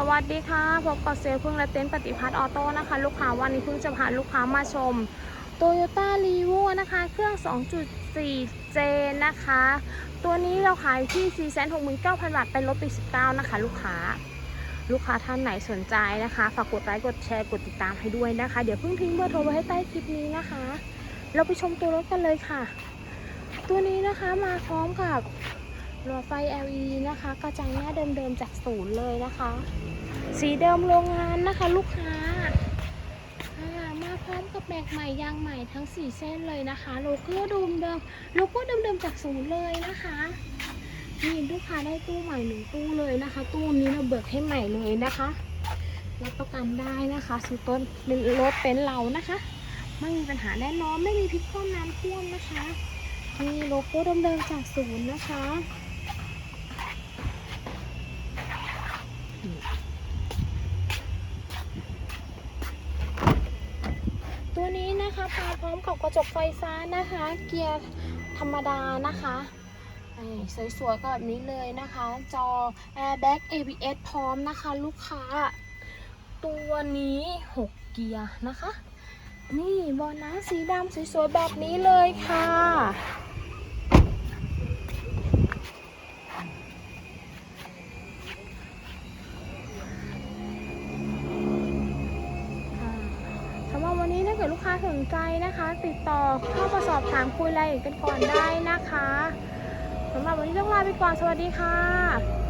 สวัสดีค่ะพบกับเซลลพึ่งและเต็นท์ปฏิพัฒน์ออโต้นะคะ ลูกค้าวันนี้เพิ่งจะพาลูกค้ามาชม Toyota r e v o นะคะ เครื่อง 2.4J นะคะ ตัวนี้เราขายที่ 469,000 บาท เป็นลดปี 19 นะคะ ลูกค้า ลูกค้าท่านไหนสนใจนะคะ ฝากกดไลค์ กดแชร์ กดติดตามให้ด้วยนะคะ เดี๋ยวเพิ่งทิ้งเบอร์โทรไว้ให้ใต้คลิปนี้นะคะ เราไปชมตัวรถกันเลยค่ะ ตัวนี้นะคะมาพร้อมกับ หลอดไฟ LED นะคะกระจังหน้าเดิมๆจากศูนย์เลยนะคะ สีเดิมโรงงานนะคะ ลูกค้ามาพร้อมกับแบกใหม่ยางใหม่ทั้ง 4 เส้นเลยนะคะ โลโก้ดิมเดิมโลโก้เดิมๆจากศูนย์เลยนะคะนี่ลูกค้าได้ตู้ใหม่หนึ่งตู้เลยนะคะ ตู้นี้เราเบิกให้ใหม่เลยนะคะรับประกันได้นะคะซื้อต้นเป็นรถเป็นเรานะคะ ไม่มีปัญหาแน่นอนไม่มีพลิกคว่ำน้ำท่วมนะคะนี่โลโก้เดิมๆจากศูนย์นะคะ ตัว นะคะมาพร้อมกับกระจกไฟฟ้านะคะ เกียร์ธรรมดานะคะสวยๆก็แบบนี้เลยนะคะ จอ airbag ABS พร้อมนะคะ ลูกค้า ตัวนี้ 6 เกียร์นะคะ นี่บอลนะสีดำสวยๆแบบนี้เลยค่ะสำหรับวันนี้ถ้า เกิดลูกค้าสนใจนะคะ ติดต่อเข้ามาสอบถามคุยรายละเอียดกันก่อนได้นะคะสำหรับวันนี้ต้องลาไปก่อนสวัสดีค่ะ